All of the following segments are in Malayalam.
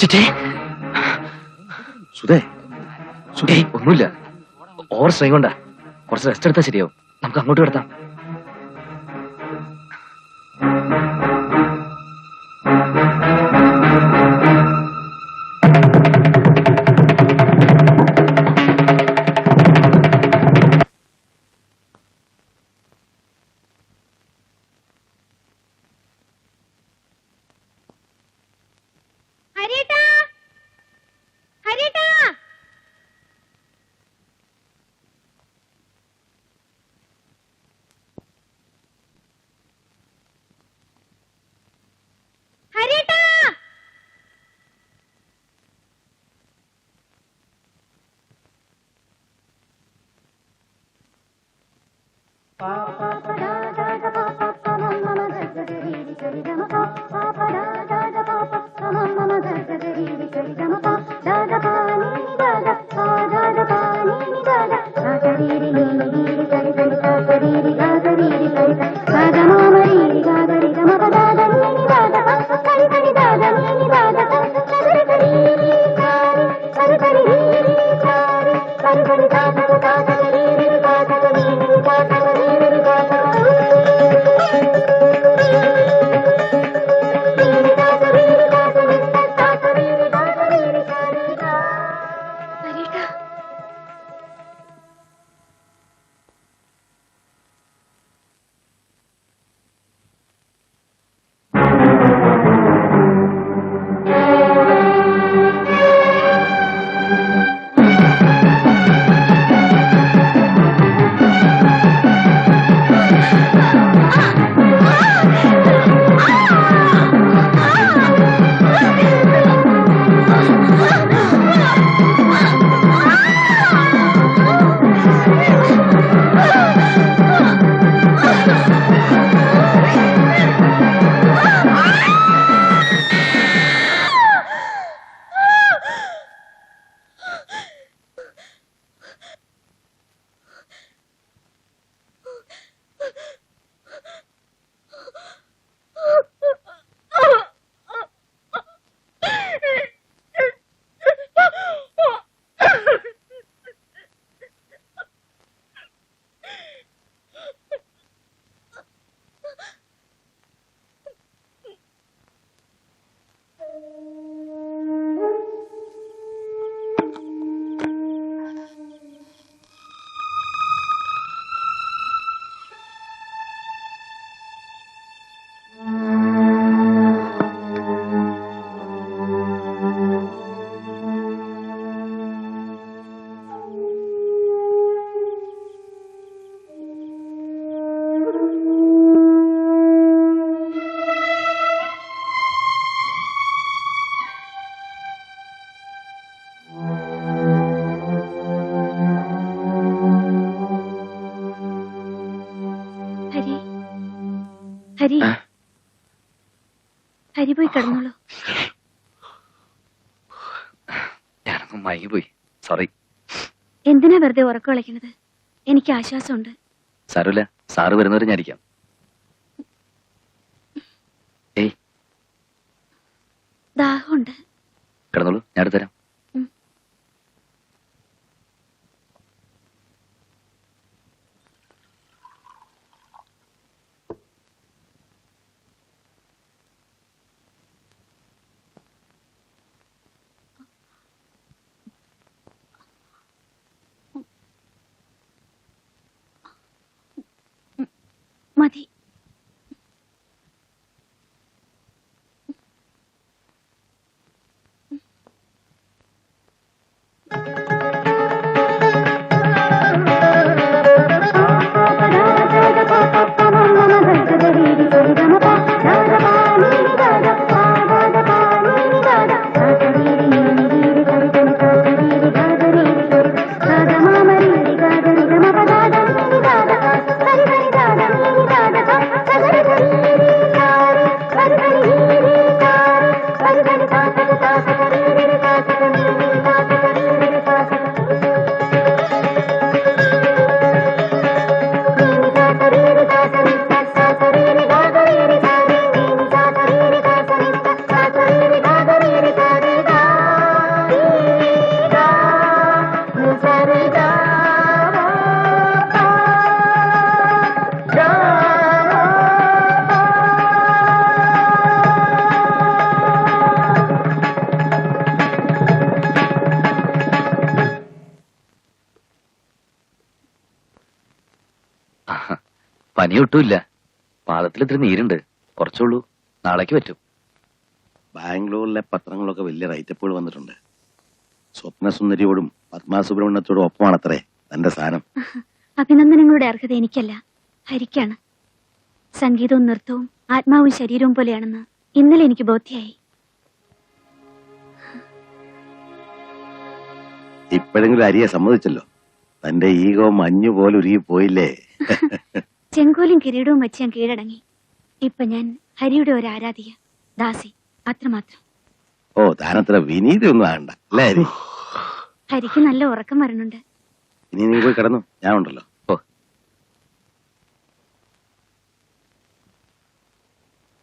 സുധേ സുധേ. ഒന്നുമില്ല. ഓവർ സ്ട്രെയിൻ കൊണ്ടാ. കുറച്ച് റെസ്റ്റ് എടുത്താൽ ശരിയാവും. നമുക്ക് അങ്ങോട്ട് കിടത്താം. ഹരി? ഹരി പോയി കിടന്നോളൂ. ഞാനൊന്നും സോറി എന്തിനാ വെറുതെ ഉറക്കം കളിക്കുന്നത് എനിക്ക് ആശ്വാസമുണ്ട്. സാരമില്ല. സാറ് വരുന്നവരെ ഞാനിരിക്കാം ഏയ്. ദാഹമുണ്ട്. കിടന്നോളൂ. ഞാൻ എടുത്തുതരാം. मध्ये പനിയൊട്ടുമില്ല. പാദത്തിൽ ഇത്തിരി നീരുണ്ട്. കുറച്ചുള്ളൂ. നാളേക്ക് പറ്റും. ബാംഗ്ലൂരിലെ പത്രങ്ങളൊക്കെ വലിയ റൈറ്റപ്പുകൾ വന്നിട്ടുണ്ട്. സ്വപ്നസുന്ദരിയോടും പത്മാ സുബ്രഹ്മണ്യത്തോടും ഒപ്പമാണത്രേ തന്റെ സ്ഥാനം. അഭിനന്ദനങ്ങളുടെ അർഹത എനിക്കല്ല. ഹരിക്കാണ്. സംഗീതവും നൃത്തവും ആത്മാവും ശരീരവും പോലെയാണെന്ന് ഇന്നലെ എനിക്ക് ബോധ്യായി. ഇപ്പോഴെങ്കിലും അരിയെ സമ്മതിച്ചല്ലോ. തന്റെ ഈഗോ മഞ്ഞു പോലെ ഉരുകി പോയില്ലേ? ചെങ്കോലും കിരീടവും വെച്ച് ഞാൻ കീഴടങ്ങി. ഇപ്പൊ ഞാൻ ഹരിയുടെ ഒരു ആരാധിക ദാസി അത്രമാത്രം. ഓ താനത്ര വിനീതൊന്നും ആകണ്ട അല്ലേ ഹരി? ഹരിക്ക് നല്ല ഉറക്കം വരണുണ്ട്. ഇനി നീ പോയി കിടന്നു ഞാൻ ഉണ്ടല്ലോ. എച്ചിൽ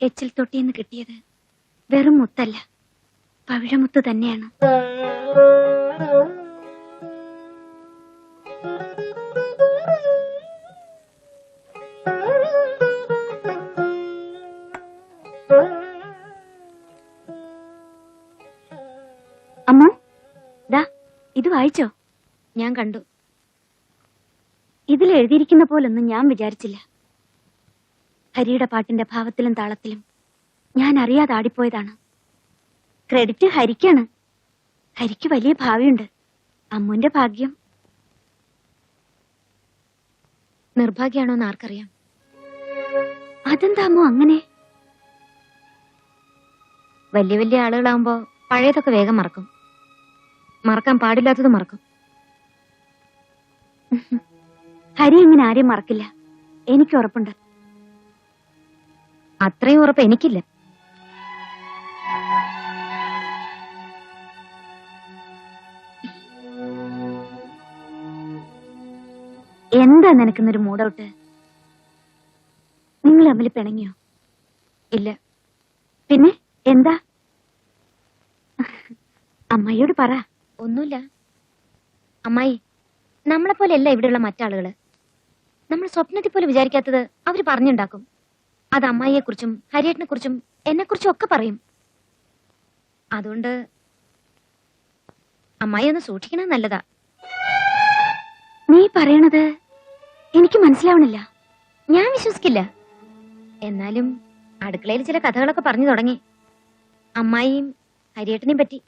എച്ചിൽ തൊട്ടിന്ന് കിട്ടിയത് വെറും മുത്തല്ല പവിഴമുത്ത് തന്നെയാണ്. വായിച്ചോ? ഞാൻ കണ്ടു. ഇതിൽ എഴുതിയിരിക്കുന്ന പോലൊന്നും ഞാൻ വിചാരിച്ചില്ല. ഹരിയുടെ പാട്ടിന്റെ ഭാവത്തിലും താളത്തിലും ഞാൻ അറിയാതെ ആടിപ്പോയതാണ്. ക്രെഡിറ്റ് ഹരിക്കാണ്. ഹരിക്ക് വലിയ ഭാവിയുണ്ട്. അമ്മുന്റെ ഭാഗ്യം. നിർഭാഗ്യാണോ എന്ന് ആർക്കറിയാം. അതെന്താ അമ്മു അങ്ങനെ? വലിയ വലിയ ആളുകളാവുമ്പോ പഴയതൊക്കെ വേഗം മറക്കും. മറക്കാൻ പാടില്ലാത്തത് മറക്കും. ഹരി ഇങ്ങനെ ആരെയും മറക്കില്ല. എനിക്ക് ഉറപ്പുണ്ട്. അത്രയും ഉറപ്പ് എനിക്കില്ല. എന്താ നിനക്കുന്നൊരു മൂടൗട്ട് നിങ്ങൾ തമ്മിൽ പിണങ്ങിയോ? ഇല്ല. പിന്നെ എന്താ? അമ്മയോട് പറ. ഒന്നുമില്ല. അമ്മായി നമ്മളെ പോലെയല്ല ഇവിടെയുള്ള മറ്റാളുകൾ. നമ്മൾ സ്വപ്നത്തിൽ പോലും വിചാരിക്കാത്തത് അവർ പറഞ്ഞുണ്ടാക്കും. അത് അമ്മായിയെ കുറിച്ചും ഹരിയേട്ടനെ കുറിച്ചും എന്നെ കുറിച്ചും ഒക്കെ പറയും. അതുകൊണ്ട് അമ്മായി ഒന്ന് സൂക്ഷിക്കണത് നല്ലതാ. നീ പറയണത് എനിക്ക് മനസ്സിലാവണില്ല. ഞാൻ വിശ്വസിക്കില്ല. എന്നാലും അടുക്കളയിൽ ചില കഥകളൊക്കെ പറഞ്ഞു തുടങ്ങി. അമ്മായിയും ഹരിയേട്ടനെയും പറ്റി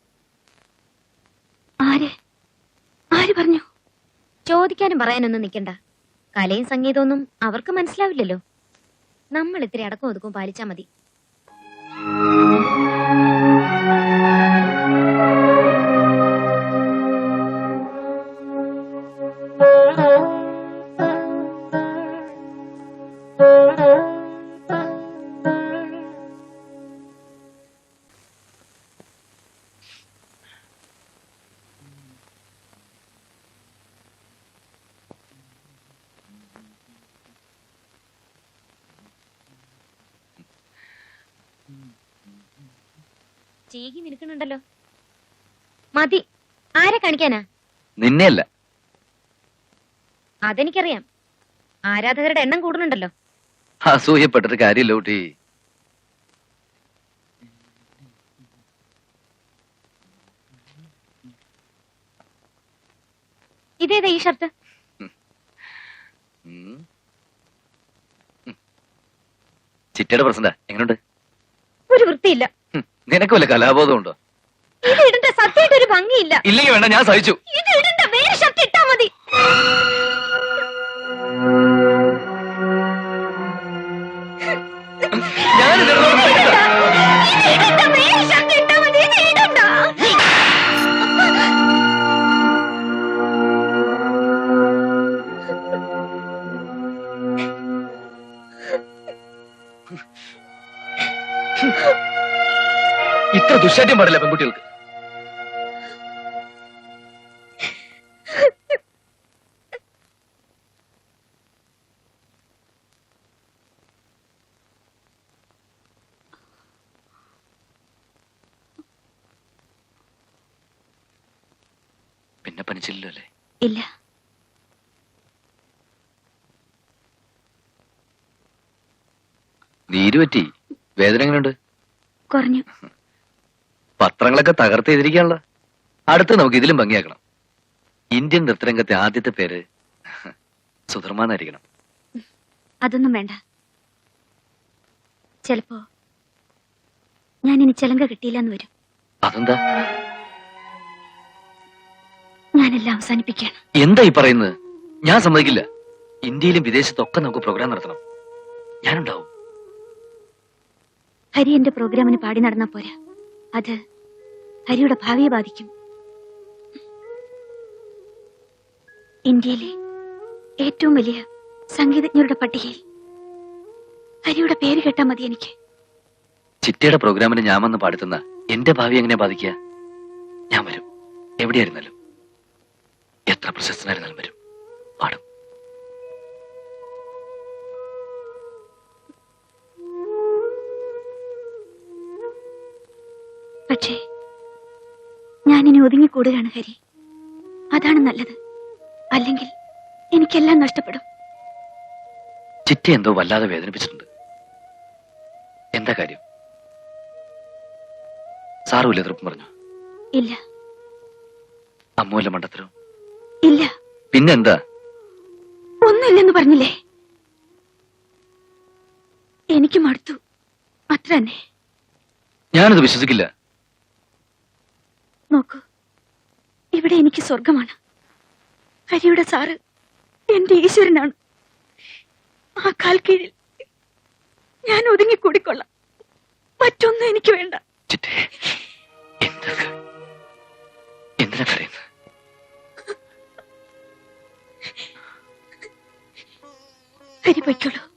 ആര് ആര് പറഞ്ഞു? ചോദിക്കാനും പറയാനൊന്നും നിൽക്കണ്ട കലയും സംഗീതമൊന്നും അവർക്ക് മനസ്സിലാവില്ലല്ലോ. നമ്മൾ ഇത്തിരി അടക്കം ഒതുക്കും പാലിച്ചാൽ മതി. ചീകി നിൽക്കണുണ്ടല്ലോ മതി. ആരെ കാണിക്കാനാ? നിന്നെയല്ല. അതെനിക്കറിയാം. ആരാധകരുടെ എണ്ണം കൂടുന്നുണ്ടല്ലോ. അസൂയപ്പെട്ടിട്ട് കാര്യമില്ല കുട്ടി. ഇതേതാ ഈ ഷർട്ട്. ചിറ്റയുടെ പ്രസന്റാ. എങ്ങനെയുണ്ട് ഒരു വൃത്തിയില്ല. നിനക്ക് വല്ല കലാബോധം ഉണ്ടോ? ഇത് ഇടണ്ട സത്യമായിട്ട് ഒരു ഭംഗിയില്ല. ഇല്ലെങ്കിൽ വേണ്ട ഞാൻ സഹിച്ചു. ഇത് ഇടണ്ട വേറെ ഷർട്ട് ഇട്ടാ മതി. ഇത്ര ദുശാഠ്യം പാടില്ല പെൺകുട്ടികൾക്ക്? പിന്നെ പനിച്ചില്ലല്ലോ അല്ലേ? ഇല്ല. നീര് പറ്റി? വേദന എങ്ങനെയുണ്ട് കുറഞ്ഞു. പത്രങ്ങളൊക്കെ തകർത്ത് എഴുതിരിക്കാനുള്ള അടുത്ത് നമുക്ക് ഇതിലും ഭംഗിയാക്കണം. ഇന്ത്യൻ നൃത്തരംഗത്തെ ആദ്യത്തെ പേര് സുധർമാനായിരിക്കണം അതൊന്നും വേണ്ട. ചിലപ്പോ ഞാൻ ഇനി ചിലങ്ക കിട്ടിയില്ലെന്ന് വരും. അതെന്താ? ഞാനെല്ലാം അവസാനിപ്പിക്കുകയാണ്. എന്താ ഈ പറയുന്നത്? ഞാൻ സമ്മതിക്കില്ല. ഇന്ത്യയിലും വിദേശത്തൊക്കെ നമുക്ക് പ്രോഗ്രാം നടത്തണം. ഞാനുണ്ടാവും. ഹരി എന്റെ പ്രോഗ്രാമിന് പാടി നടന്നാ പോരാ. അത് ഹരിയുടെ ഭാവിയെ ബാധിക്കും. ഇന്ത്യയിലെ ഏറ്റവും വലിയ സംഗീതജ്ഞരുടെ പട്ടികയിൽ ഹരിയുടെ പേര് കേട്ടാ മതി എനിക്ക്. ചിറ്റയുടെ പ്രോഗ്രാമിന് ഞാൻ വന്ന് പാടുത്തുന്ന എന്റെ ഭാവി എങ്ങനെ ബാധിക്കുക? ഞാൻ വരും. എവിടെയായിരുന്നാലും. എത്ര പ്രശസ്തനായിരുന്നാലും വരും. പക്ഷേ ഞാനിനി ഒതുങ്ങിക്കൂടുകയാണ് ഹരി. അതാണ് നല്ലത്. അല്ലെങ്കിൽ എനിക്കെല്ലാം നഷ്ടപ്പെടും. ചിറ്റ എന്തോ വല്ലാതെ വേദനിപ്പിച്ചിട്ടുണ്ട്. എന്താ കാര്യം? സാറുമില്ല എതിർപ്പും പറഞ്ഞു? ഇല്ല. അമ്മുവല്ല മണ്ടത്തരോ? ഇല്ല. പിന്നെന്താ? ഒന്നില്ലെന്ന് പറഞ്ഞില്ലേ? എനിക്ക് മടുത്തു അത്ര തന്നെ ഞാനത് വിശ്വസിക്കില്ല. നോക്കൂ. ഇവിടെ എനിക്ക് സ്വർഗമാണ്. ഹരിയുടെ സാറ് എന്റെ ഈശ്വരനാണ്. ആ കാൽ കീഴിൽ ഞാൻ ഒതുങ്ങിക്കൂടിക്കൊള്ളാം മറ്റൊന്നും എനിക്ക് വേണ്ട. ഹരി പൊയ്ക്കോളൂ.